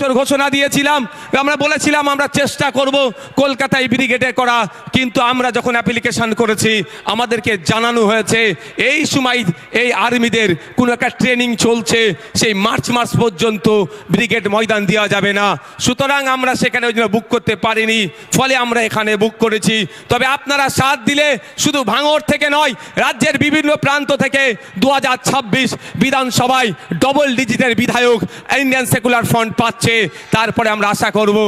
বছর ঘোষণা দিয়েছিলাম, আমরা বলেছিলাম আমরা চেষ্টা করব কলকাতায় ব্রিগেডে করা, কিন্তু আমরা যখন অ্যাপ্লিকেশন করেছি, আমাদেরকে জানানো হয়েছে, এই সময় এই আর্মিদের কোনো একটা ট্রেনিং চলছে, সেই মার্চ মাস পর্যন্ত ব্রিগেড ময়দান দেওয়া যাবে না। সুতরাং আমরা সেখানে ওই জন্য বুক করতে পারিনি, ফলে আমরা এখানে বুক করেছি। তবে আপনারা সাথ দিলে শুধু ভাঙড় থেকে নয়, রাজ্যের বিভিন্ন প্রান্ত থেকে দু হাজার ছাব্বিশ বিধানসভায় ডবল ডিজিটের বিধায়ক ইন্ডিয়ান সেকুলার ফ্রন্ট পাচ্ছে। তারপরে আমরা আশা করব।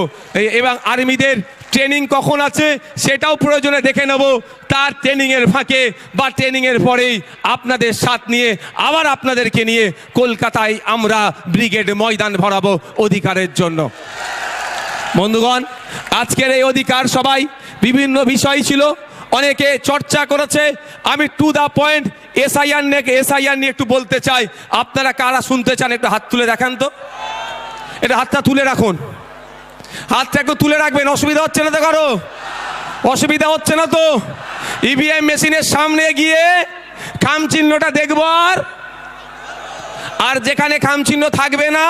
এবং আর্মিদের ট্রেনিং কখন আছে সেটাও প্রয়োজনে দেখে নেব। তার ট্রেনিংয়ের ফাঁকে বা ট্রেনিংয়ের পরেই আপনাদের সাথ নিয়ে আবার আপনাদেরকে নিয়ে কলকাতায় আমরা ব্রিগেড ময়দান ভরাবো অধিকারের জন্য। বন্ধুগণ, আজকের এই অধিকার সবাই বিভিন্ন বিষয় ছিল, অনেকে চর্চা করেছে। আমি টু দা পয়েন্ট এসআইআর নিয়ে এসআইআর নিয়ে একটু বলতে চাই। আপনারা কারা শুনতে চান একটু হাত তুলে দেখান তো। এটা হাতটা তুলে রাখুন। হাতটা একটু তুলে রাখবেন, অসুবিধা হচ্ছে না তো কারও? অসুবিধা হচ্ছে না তো? ইভিএম মেশিনের সামনে গিয়ে খাম চিহ্নটা দেখব আর। যেখানে খাম চিহ্ন থাকবে না,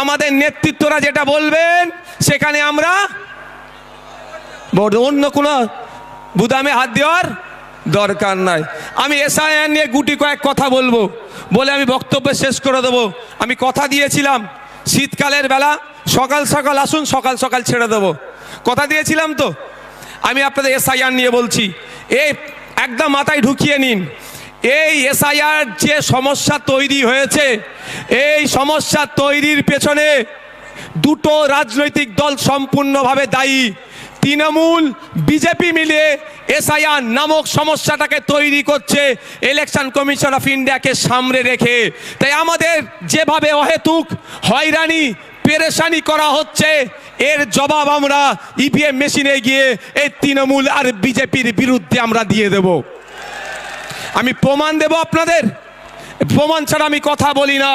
আমাদের নেতৃত্বরা যেটা বলবেন, সেখানে আমরা অন্য কোনো বুদামে হাত দেওয়ার দরকার নাই। আমি এসআইআর নিয়ে গুটি কয়েক কথা বলব, বলে আমি বক্তব্য শেষ করে দেবো। আমি কথা দিয়েছিলাম শীতকালের বেলা সকাল সকাল আসুন, সকাল সকাল ছেড়ে দেব। কথা দিয়েছিলাম তো? আমি আপনাদের এসআইআর নিয়ে বলছি। এই একদম মাথায় ঢুকিয়ে নিন। এই এসআইআর যে সমস্যা তৈরি হয়েছে, এই সমস্যা তৈরির পেছনে দুটো রাজনৈতিক দল সম্পূর্ণভাবে দায়ী। তৃণমূল বিজেপি মিলিয়ে এসআইআর নামক সমস্যাটাকে তৈরি করছে ইলেকশন কমিশন অফ ইন্ডিয়াকে সামনে রেখে। তাই আমাদের যেভাবে অহেতুক হয়রানি, পেরেশানি করা হচ্ছে, এর জবাব আমরা ইভিএম মেশিনে গিয়ে এই তৃণমূল আর বিজেপির বিরুদ্ধে আমরা দিয়ে দেবো। আমি প্রমাণ দেব আপনাদের? প্রমাণ ছাড়া আমি কথা বলি না।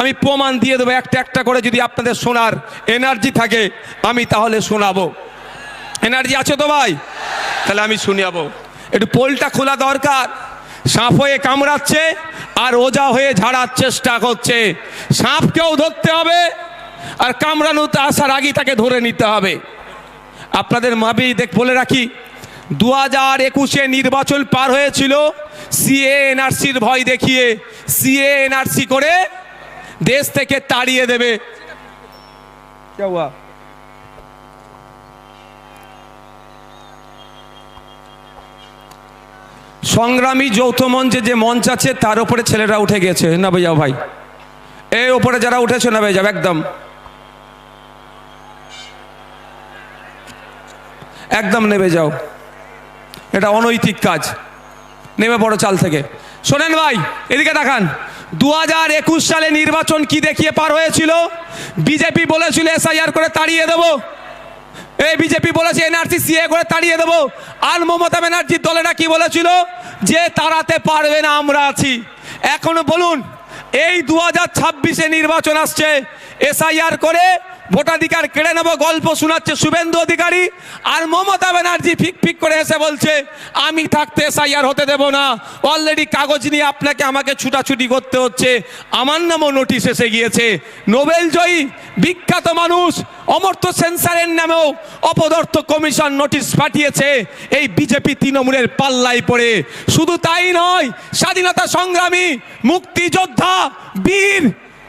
আমি প্রমাণ দিয়ে দেবো একটা একটা করে যদি আপনাদের শোনার এনার্জি থাকে, আমি তাহলে শোনাবো। এনার্জি আছে তো ভাই? তাহলে আমি শুনিয়াবো একটু পোলটা খোলা দরকার। সাপ হয়ে কামড়াচ্ছে আর ওজা হয়ে ঝাড়ার চেষ্টা করছে। সাপকেও ধরতে হবে আর কামড়ানোতে আসার আগেই তাকে ধরে নিতে হবে। আপনাদের মাবি দেখ, বলে রাখি দু হাজার একুশে নির্বাচন পার হয়েছিল। সিএ এনআরসির ভয় দেখিয়ে, সিএ এনআরসি করে দেশ থেকে তাড়িয়ে দেবে। क्या সংগ্রামী যৌথ মঞ্চে যে মঞ্চ আছে, তার উপরে ছেলেরা উঠে গেছে। না যাও ভাই। এই ওপরে যারা উঠেছে, না যাও একদম। একদম নেমে যাও। এটা অনৈতিক কাজ। নেমে পড়ো চাল থেকে। শোনেন ভাই, এদিকে দেখান। দু হাজার একুশ সালে নির্বাচন কি দেখিয়ে পার হয়েছিল? বিজেপি বলেছিল এসআইআর করে তাড়িয়ে দেবো। এই বিজেপি বলেছে, এনআরসি সিএ করে তাড়িয়ে দেবো। আর মমতা ব্যানার্জির দলেরা কি বলেছিল? যে তাড়াতে পারবে না, আমরা আছি। এখন বলুন, এই দু হাজার ছাব্বিশে নির্বাচন আসছে এসআইআর করে ভোটাধিকার কেড়ে নেব, গল্প শোনাচ্ছে শুভেন্দু অধিকারী, আর মমতা ব্যানার্জি ফিক ফিক করে এসে বলছে, আমি থাকতে এসআইআর হতে দেব না। অলরেডি কাগজ নিয়ে আপনাকে আমাকে ছুটাছুটি করতে হচ্ছে। আমার নামও নোটিশ এসে গিয়েছে। নোবেল জয়ী, বিখ্যাত মানুষ, অমর্ত্য সেন্সারের নামেও অপদর্থ কমিশন নোটিশ পাঠিয়েছে। এই বিজেপি তৃণমূলের পাল্লায় পড়ে। শুধু তাই নয়, স্বাধীনতা সংগ্রামী, মুক্তিযোদ্ধা, বীর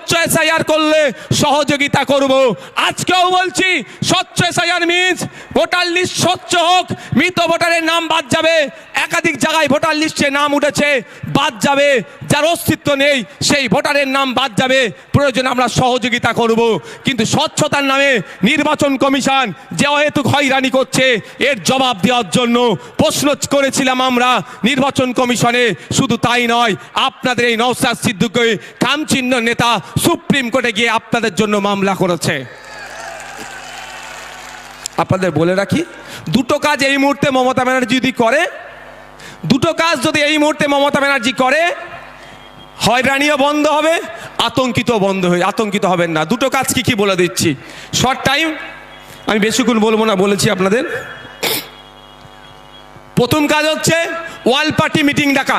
স্বচ্ছ এসআইআর করলে সহযোগিতা করব। আজকেও বলছি, স্বচ্ছ এসআইআর মিস ভোটার লিস্ট স্বচ্ছ হোক, মৃত ভোটারের নাম বাদ যাবে। একাধিক জায়গায় ভোটার লিস্টে নাম উঠেছে, বাদ যাবে। যার অস্তিত্ব নেই, সেই ভোটারের নাম বাদ যাবে। প্রয়োজন আমরা সহযোগিতা করব। কিন্তু স্বচ্ছতার নামে নির্বাচন কমিশন যে অহেতুক হয়রানি করছে, এর জবাব দেওয়ার জন্য প্রশ্ন করেছিলাম আমরা, নির্বাচন কমিশনে শুধু তাই নয়, আপনাদের এই নওসাদ সিদ্দিকী কামচিহ্ন নেতা সুপ্রিম কোর্টে গিয়ে আপনাদের জন্য মামলা করেছে। আপনাদের বলে রাখি, দুটো কাজ এই মুহূর্তে মমতা ব্যানার্জি যদি করে, দুটো কাজ যদি এই মুহূর্তে মমতা ব্যানার্জি করে হয়রানিও বন্ধ হবে আতঙ্কিত বন্ধ হয়ে আতঙ্কিত হবেন না। দুটো কাজ কি কি বলে দিচ্ছি। শর্ট টাইম আমি বেশিক্ষণ বলব না, বলেছি আপনাদের। প্রথম কাজ হচ্ছে, ওয়াল পার্টি মিটিং ডাকা।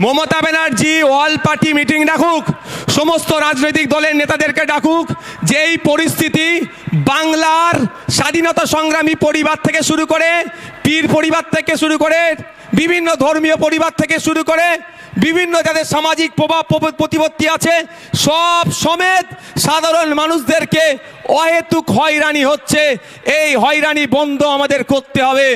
Mamata Banerjee, all party meeting ডাকুক। সমস্ত রাজনৈতিক দলের নেতাদেরকে ডাকুক। যেই পরিস্থিতি বাংলার স্বাধীনতা সংগ্রামী পরিবার থেকে শুরু করে, পীর পরিবার থেকে শুরু করে, বিভিন্ন ধর্মীয় পরিবার থেকে শুরু করে বিভিন্ন যাদের সামাজিক প্রভাব প্রতিপত্তি আছে সব সমেত সাধারণ মানুষদেরকে অহেতুক হয়রানি হচ্ছে। এই হয়রানি বন্ধ আমাদের করতে হবে।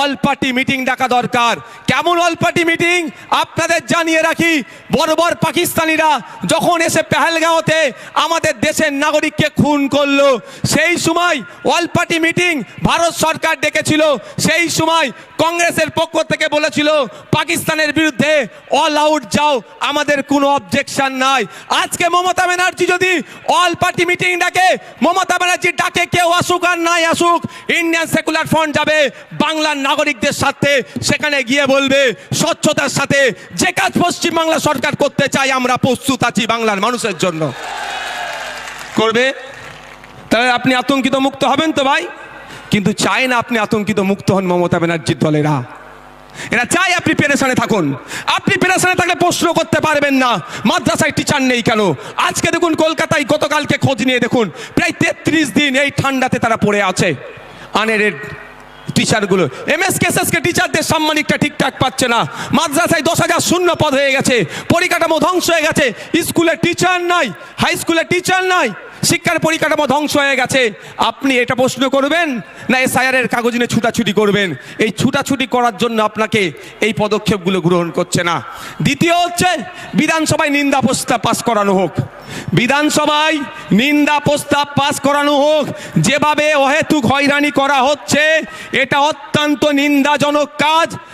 অল পার্টি মিটিং ডাকা দরকার। কেমন অল পার্টি মিটিং? আপনাদের জানিয়ে রাখি বড় বড় পাকিস্তানিরা যখন এসে পেহেলগাঁওতে আমাদের দেশের নাগরিককে খুন করল, সেই সময় অল পার্টি মিটিং ভারত সরকার ডেকেছিল। সেই সময় কংগ্রেসের পক্ষ থেকে বলেছিল, পাকিস্তানের বিরুদ্ধে অল আউট যাও, আমাদের কোনো অবজেকশন নাই। আজকে মমতা ব্যানার্জি যদি অল পার্টি মিটিং ডাকে, মমতা ব্যানার্জি ডাকে, কেউ আসুক আর নাই আসুক ইন্ডিয়ান সেকুলার ফ্রন্ট যাবে, বাংলার নাগরিকদের সাথে সেখানে গিয়ে বলবে, স্বচ্ছতার সাথে যে কাজ পশ্চিমবাংলা সরকার করতে চাই আমরা প্রস্তুত আছি বাংলার মানুষের জন্য। করবে? তাহলে আপনি আতঙ্কিত মুক্ত হবেন তো ভাই? কিন্তু চায় না আপনি আতঙ্কিত মুক্ত হন মমতা ব্যানার্জির দলেরা। এরা চাই আপনি পেরেশানে থাকুন। আপনি পেরেশানে থাকলে প্রশ্ন করতে পারবেন না। মাদ্রাসায় টিচার নেই কেন? আজকে দেখুন কলকাতায় গতকালকে খোঁজ নিয়ে দেখুন, প্রায় তেত্রিশ দিন এই ঠান্ডাতে তারা পড়ে আছে। আনের টিচারগুলো এম এস কেসএসকে টিচারদের সাম্মানিকটা ঠিকঠাক পাচ্ছে না। মাদ্রাসায় দশ হাজার শূন্য পদ হয়ে গেছে। পরিকাঠামো ধ্বংস হয়ে গেছে। স্কুলে টিচার নাই হাই স্কুলে টিচার নাই। শিক্ষার পরিকাঠামো ধ্বংস হয়ে গেছে। আপনি এটা প্রশ্ন করবেন না এসআইআরের কাগজ নিয়ে ছুটাছুটি করবেন? এই ছুটাছুটি করার জন্য আপনাকে এই পদক্ষেপগুলো গ্রহণ করছে না। দ্বিতীয় হচ্ছে, বিধানসভায় নিন্দা প্রস্তাব পাস করানো হোক। বিধানসভায় নিন্দা প্রস্তাব পাস করানো হোক। যেভাবে অহেতুক হয়রানি করা হচ্ছে, এটা অত্যন্ত নিন্দাজনক কাজ।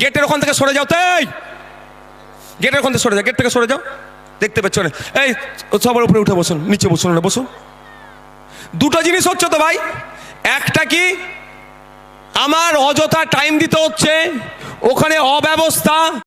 গেটের ওখান থেকে সরে যাও তো, এই। গেটের ওখান থেকে সরে যাও, গেট থেকে সরে যাও। দেখতে পাচ্ছ না। এই, সবার উপরে উঠে বসুন, নিচে বসুন, না, বসুন। দুটো জিনিস হচ্ছে তো ভাই। একটা কি, আমার অযথা টাইম দিতে হচ্ছে, ওখানে অব্যবস্থা।